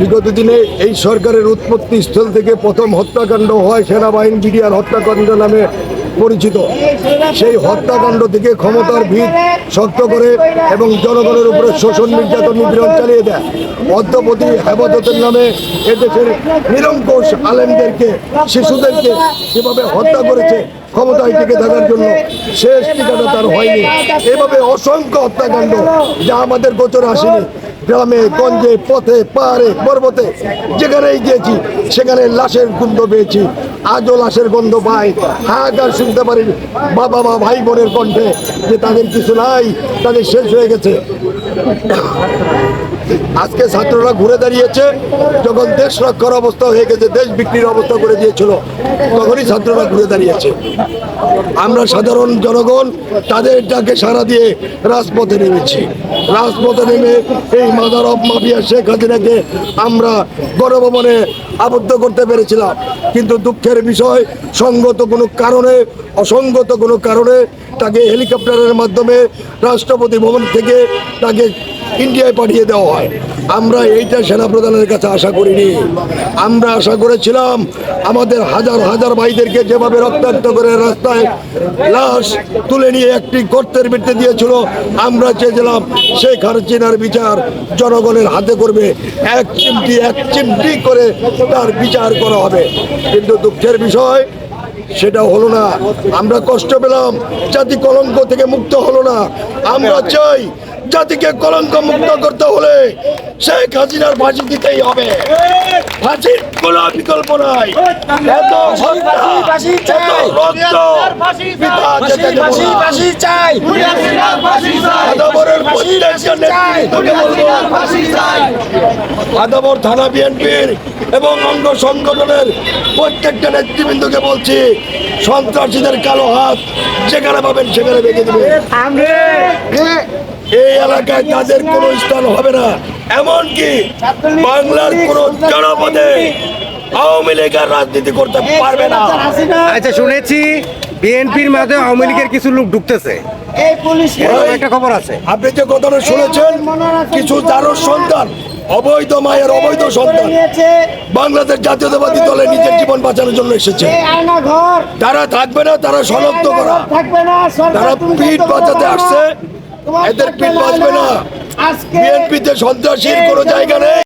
বিগত দিনে এই সরকারের উৎপত্তি স্থল থেকে প্রথম হত্যাকাণ্ড হয় সেনাবাহিনী বিডিআর হত্যাকাণ্ড নামে পরিচিত। সেই হত্যাকাণ্ড থেকে ক্ষমতার ভিত শক্ত করে এবং জনগণের উপরে শোষণ, নির্যাতন, নিপীড়ন চালিয়ে দেয়। অদ্যপতি হেফাজতের নামে এদেশের নিরঙ্কুশ আলেমদেরকে, শিশুদেরকে যেভাবে হত্যা করেছে ক্ষমতায় টিকে থাকার জন্য শেষ ঠিকানা তার হয়নি। এভাবে অসংখ্য হত্যাকাণ্ড যা আমাদের গোচরে আসেনি। গ্রামে, গঞ্জে, পথে, পাহাড়ে, পর্বতে যেখানেই গিয়েছি, সেখানে লাশের গন্ধ পেয়েছি। আজও লাশের গন্ধ পাই। হাহাকার শুনতে পারি বাবা মা ভাই বোনের কণ্ঠে যে তাদের কিছু নাই, তাদের শেষ হয়ে গেছে। আজকে ছাত্ররা ঘুরে দাঁড়িয়েছে, যখন দেশ রক্ষার অবস্থা হয়ে গেছে, দেশ বিক্রির অবস্থা করে দিয়েছিল, তখনই ছাত্ররা ঘুরে দাঁড়িয়েছে। আমরা সাধারণ জনগণ, তাদের ডাকে সাড়া দিয়ে রাজপথে নেমেছি। রাজপথে নেমে এই মাদার অফ মাফিয়া শেখ হাসিনাকে আমরা গণভবনে আবদ্ধ করতে পেরেছিলাম। কিন্তু দুঃখের বিষয়, সঙ্গত কোনো কারণে, অসঙ্গত কোনো কারণে তাকে হেলিকপ্টারের মাধ্যমে রাষ্ট্রপতি ভবন থেকে তাকে ইন্ডিয়ায় পাঠিয়ে দেওয়া হয়। আমরা এইটা সেনাপ্রধানের কাছে আশা করিনি। আমরা আশা করেছিলাম আমাদের হাজার হাজার ভাইদেরকে যেভাবে রক্তাক্ত করে রাস্তায় লাশ তুলে নিয়ে একটি গর্তের ভিত্তি দিয়েছিল, আমরা চেয়েছিলাম শেখ হাসিনার বিচার জনগণের হাতে করবে। এক চিমটি এক চিমটি করে তার বিচার করা হবে। কিন্তু দুঃখের বিষয়, সেটা হলো না। আমরা কষ্ট পেলাম জাতি কলঙ্ক থেকে মুক্ত হলো না। আমরা চাই জাতিকে কলঙ্ক মুক্ত করতে হলে শেখ হাসিনার ফাঁসি দিতেই হবে। ফাঁসির কোনো বিকল্প নাই। এত থানা বিএনপির এবং অঙ্গ সংগঠনের প্রত্যেকটা নেতৃবৃন্দকে বলছি সন্ত্রাসীদের কালো হাত যেখানে পাবেন সেখানে বেঁধে দেবে এই এলাকায় তাদের কোনো স্থান হবে না। এমনকি বাংলার কোন জনপদে আওয়ামী লীগ আর রাজনীতি করতে পারবে না। আচ্ছা শুনেছি বিএনপির মাঝে আওয়ামী লীগের কিছু লোক ঢুকতেছে। এই পুলিশ এরকম একটা খবর আছে। আপনি যে কথাটা শুনেছেন কিছু দারুর সন্তান অবৈধ মায়ের অবৈধ সন্তান বাংলাদেশ জাতীয়তাবাদী দলে নিজের জীবন বাঁচানোর জন্য এসেছে। এই তারা থাকবে না তারা শনাক্ত করা। থাকবে না সরকার তারা পিঠ বাঁচাতে আসছে এদের পিঠ বাঁচবে না। বিএনপিতে সন্ত্রাসীর কোনো জায়গা নেই।